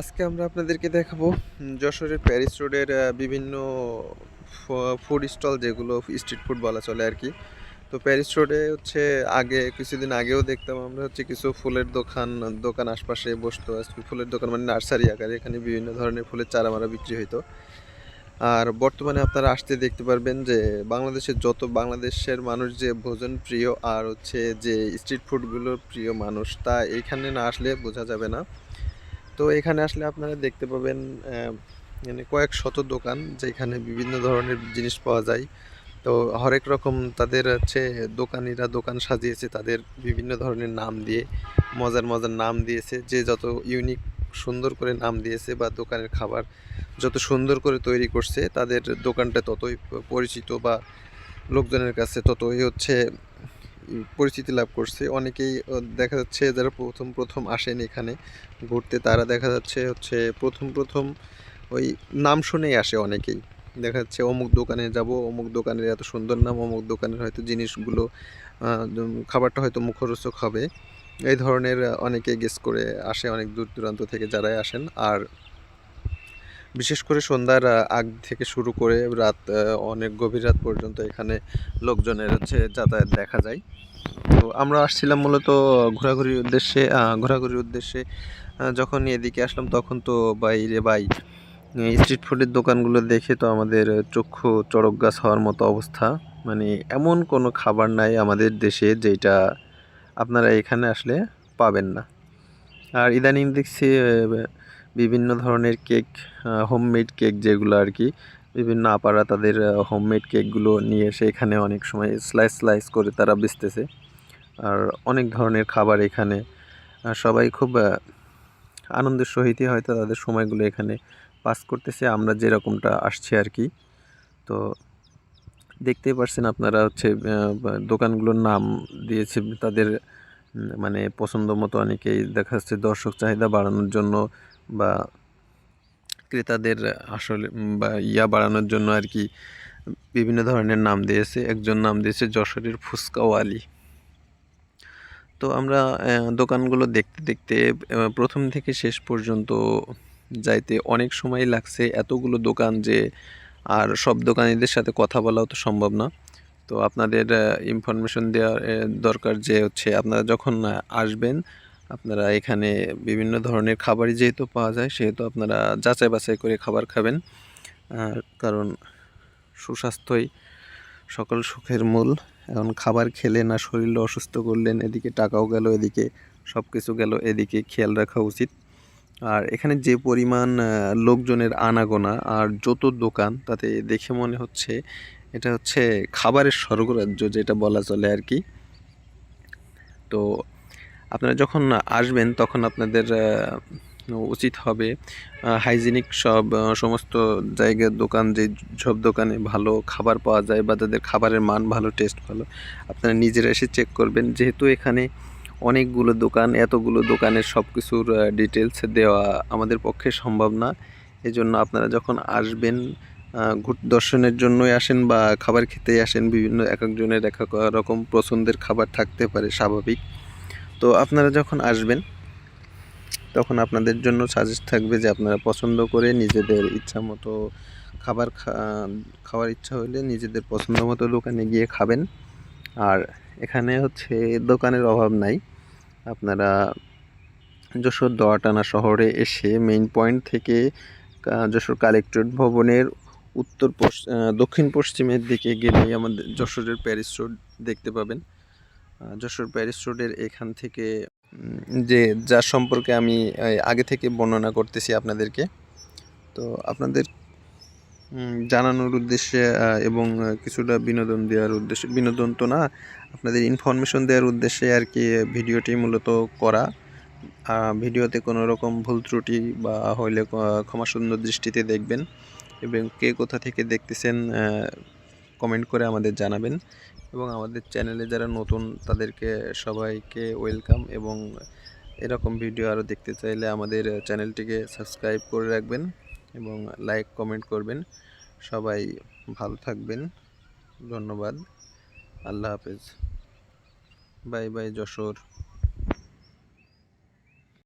আজকে আমরা আপনাদেরকে দেখাবো যশোরের প্যারিস রোডের বিভিন্ন ফুড স্টল যেগুলো স্ট্রিট ফুড বলা চলে আর কি। তো প্যারিস রোডে হচ্ছে আগে, কিছুদিন আগেও দেখতাম আমরা হচ্ছে কিছু ফুলের দোকান দোকান আশপাশে বসতো ফুলের দোকান মানে নার্সারি আকারে, এখানে বিভিন্ন ধরনের ফুলের চারা মারা বিক্রি হইতো। আর বর্তমানে আপনারা আসতে দেখতে পারবেন যে, বাংলাদেশের যত, বাংলাদেশের মানুষ যে ভোজন প্রিয় আর হচ্ছে যে স্ট্রিট ফুডগুলোর প্রিয় মানুষ, তা এইখানে না আসলে বোঝা যাবে না। তো এখানে আসলে আপনারা দেখতে পাবেন মানে কয়েক শত দোকান যেখানে বিভিন্ন ধরনের জিনিস পাওয়া যায়। তো হরেক রকম তাদের হচ্ছে দোকানিরা দোকান সাজিয়েছে তাদের বিভিন্ন ধরনের নাম দিয়ে, মজার মজার নাম দিয়েছে। যে যত ইউনিক সুন্দর করে নাম দিয়েছে বা দোকানের খাবার যত সুন্দর করে তৈরি করছে, তাদের দোকানটা ততই পরিচিত বা লোকজনের কাছে ততই হচ্ছে পরিচিতি লাভ করছে। অনেকেই দেখা যাচ্ছে যারা প্রথম প্রথম আসেন এখানে ঘুরতে, তারা দেখা যাচ্ছে হচ্ছে প্রথম প্রথম ওই নাম শুনেই আসে অনেকেই। দেখা যাচ্ছে অমুক দোকানে যাব, অমুক দোকানের এত সুন্দর নাম, অমুক দোকানের হয়তো জিনিসগুলো খাবারটা হয়তো মুখরোচক হবে। এই ধরনের অনেকে গেস করে আসে অনেক দূর দূরান্ত থেকে যারাই আসেন। আর বিশেষ করে সন্ধ্যার আগ থেকে শুরু করে রাত অনেক গভীর রাত পর্যন্ত এখানে লোকজনের হচ্ছে যাতায়াত দেখা যায়। তো আমরা আসছিলাম মূলত ঘোরাঘুরির উদ্দেশ্যে ঘোরাঘুরির উদ্দেশ্যে যখন এদিকে আসলাম তখন তো বাইরে বাই স্ট্রিট ফুডের দোকানগুলো দেখে তো আমাদের চক্ষু চড়ক গাছ হওয়ার মতো অবস্থা। মানে এমন কোনো খাবার নাই আমাদের দেশে যেটা আপনারা এখানে আসলে পাবেন না। আর ইদানিং দেখছি বিভিন্ন ধরনের কেক হোমমেড কেক যেগুলো আর কি, বিভিন্ন আপারা তাদের হোমমেড কেকগুলো নিয়ে এসে এখানে অনেক সময় স্লাইস স্লাইস করে তারা বেচতেছে। আর অনেক ধরনের খাবার এখানে সবাই খুব আনন্দের সহিতই হয়তো তাদের সময়গুলো এখানে পাস করতেছে, আমরা যেরকমটা আসছি আর কি। তো দেখতেই পারছেন আপনারা হচ্ছে দোকানগুলোর নাম দিয়েছে তাদের মানে পছন্দ মতো অনেকেই, দেখা যাচ্ছে দর্শক চাহিদা বাড়ানোর জন্য বা ক্রেতাদের আসলে বা ইয়া বাড়ানোর জন্য আর কি বিভিন্ন ধরনের নাম দিয়েছে। একজন নাম দিয়েছে যশোরের ফুচকাওয়ালি তো আমরা দোকানগুলো দেখতে দেখতে প্রথম থেকে শেষ পর্যন্ত যাইতে অনেক সময় লাগছে এতগুলো দোকান যে আর সব দোকানিদের সাথে কথা বলাও তো সম্ভব না। তো আপনাদের ইনফরমেশন দেওয়ার দরকার যে হচ্ছে আপনারা যখন আসবেন আপনারা এখানে বিভিন্ন ধরনের খাবারই যেহেতু পাওয়া যায়, সেহেতু আপনারা যাচাই বাছাই করে খাবার খাবেন। কারণ সুস্বাস্থ্যই সকল সুখের মূল। এখন খাবার খেলে না শরীর অসুস্থ করলেন, এদিকে টাকাও গেল, এদিকে সব কিছু গেল, এদিকে খেয়াল রাখা উচিত। আর এখানে যে পরিমাণ লোকজনের আনাগোনা আর যত দোকান, তাতে দেখে মনে হচ্ছে এটা হচ্ছে খাবারের স্বর্গরাজ্য যেটা বলা চলে আর কি। তো আপনারা যখন আসবেন, তখন আপনাদের উচিত হবে হাইজিনিক সব সমস্ত জায়গার দোকান, যে সব দোকানে ভালো খাবার পাওয়া যায় বা তাদের খাবারের মান ভালো টেস্ট ভালো, আপনারা নিজেরা এসে চেক করবেন। যেহেতু এখানে অনেকগুলো দোকান, এতগুলো দোকানের সব কিছুর ডিটেলস দেওয়া আমাদের পক্ষে সম্ভব না। এজন্য আপনারা যখন আসবেন দর্শনের জন্যই আসেন বা খাবার খেতেই আসেন, বিভিন্ন এক একজনের এক এক রকম পছন্দের খাবার থাকতে পারে, স্বাভাবিক। তো আপনারা যখন আসবেন, তখন আপনাদের জন্য সাজেস্ট থাকবে যে আপনারা পছন্দ করে নিজেদের ইচ্ছা মতো খাবার খাওয়ার ইচ্ছা হলে নিজেদের পছন্দ মতো দোকানে গিয়ে খাবেন। আর এখানে হচ্ছে দোকানের অভাব নাই। আপনারা যশোর দোয়াটানা শহরে এসে মেইন পয়েন্ট থেকে যশোর কালেক্টরেট ভবনের উত্তর দক্ষিণ পশ্চিমের দিকে গেলেই আমাদের যশোরের প্যারিস রোড দেখতে পাবেন। যশোর প্যারিস রোডের এখান থেকে যে যার সম্পর্কে আমি আগে থেকে বর্ণনা করতেছি আপনাদেরকে। তো আপনাদের জানানোর উদ্দেশ্যে এবং কিছুটা বিনোদন দেওয়ার উদ্দেশ্যে, বিনোদন তো না, আপনাদের ইনফরমেশন দেওয়ার উদ্দেশ্যে আর কি ভিডিওটি মূলত করা। ভিডিওতে কোনো রকম ভুল ত্রুটি বা হইলে ক- ক্ষমা সুন্দর দৃষ্টিতে দেখবেন, এবং কে কোথা থেকে দেখতেছেন কমেন্ট করে আমাদের জানাবেন। এবং আমাদের চ্যানেলে যারা নতুন, তাদেরকে সবাইকে ওয়েলকাম এবং এরকম ভিডিও আরও দেখতে চাইলে আমাদের চ্যানেলটিকে সাবস্ক্রাইব করে রাখবেন এবং লাইক, কমেন্ট করবেন। সবাই ভালো থাকবেন। ধন্যবাদ। আল্লাহ হাফেজ। Bye bye, Jessore.